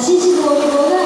신신도보다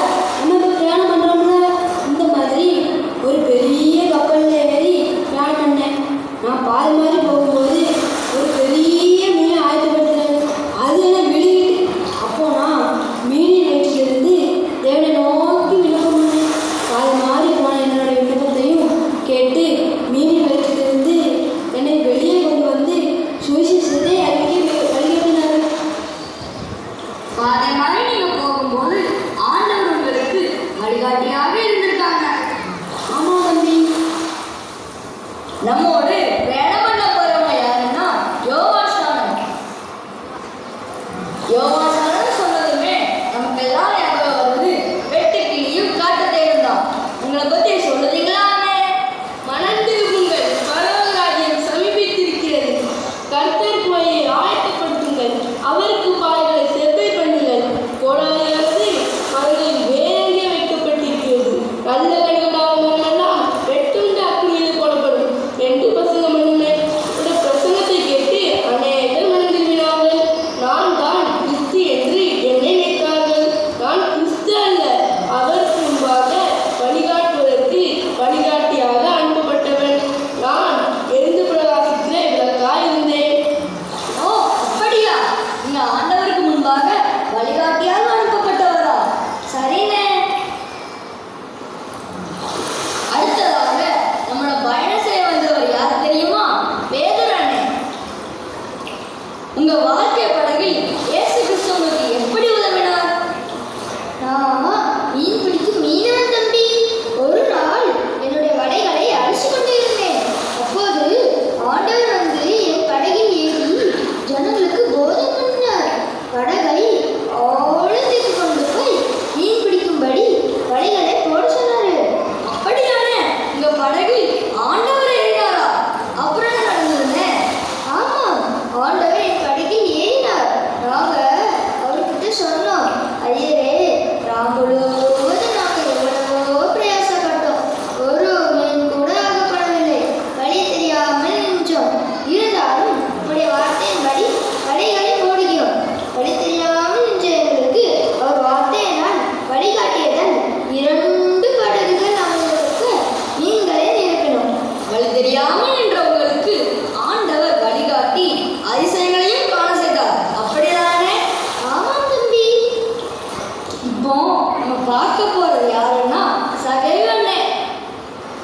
நம்ம பார்க்க போகிறது யாருன்னா சகைவண்ணே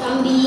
தம்பி.